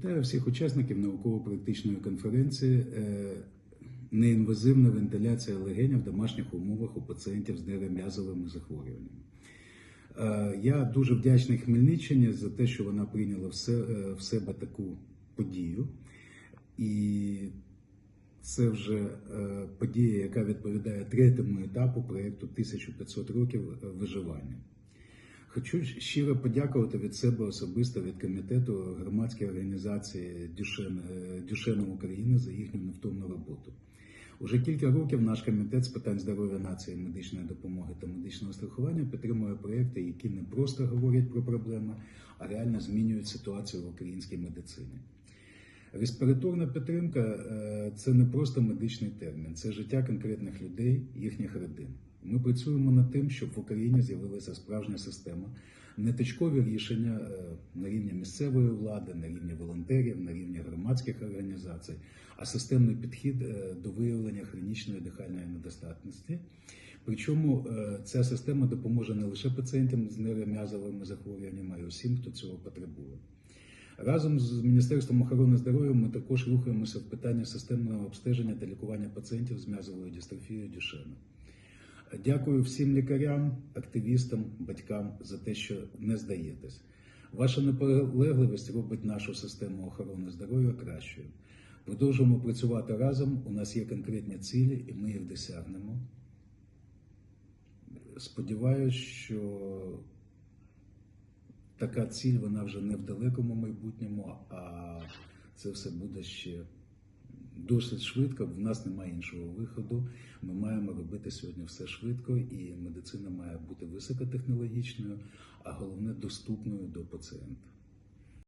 Вітаю всіх учасників науково-практичної конференції е, Неінвазивна вентиляція легеня в домашніх умовах у пацієнтів з нейром'язовими захворюваннями. Е, Я дуже вдячний Хмельниччині за те, що вона прийняла е, в себе таку подію. І це вже подія, яка відповідає третьому етапу проєкту 1500 років виживання. Хочу щиро подякувати від себе особисто від комітету громадської організації Дюшен, е, України за їхню невтомну роботу. Уже кілька років наш комітет з питань здоров'я нації, медичної допомоги та медичного страхування підтримує проекти, які не просто говорять про проблеми, а реально змінюють ситуацію в українській медицині. Респіраторна підтримка е, це не просто медичний термін, це життя конкретних людей, їхніх родин. Ми працюємо над тим, щоб в Україні з'явилася справжня система, не точкові рішення е, на рівні місцевої влади, на рівні волонтерів, на рівні громадських організацій, а системний підхід е, до виявлення хронічної дихальної недостатності. Причому е, ця система допоможе не лише пацієнтам з нейром'язовими захворюваннями, а й усім, хто цього потребує. Разом з Міністерством охорони здоров'я ми також рухаємося в питанні системного обстеження та лікування пацієнтів з м'язовою дистрофією Дюшена. Дякую всім лікарям, активістам, батькам за те, що не здаєтесь. Ваша наполегливість робить нашу систему охорони здоров'я кращою. Продовжуємо працювати разом. У нас є конкретні цілі, і ми їх досягнемо. Сподіваюсь, що така ціль вона вже не в далекому майбутньому, а це все буде ще досить швидко. В нас немає іншого виходу. Ми маємо робити сьогодні все швидко, і медицина має бути високотехнологічною, а головне доступною до пацієнта.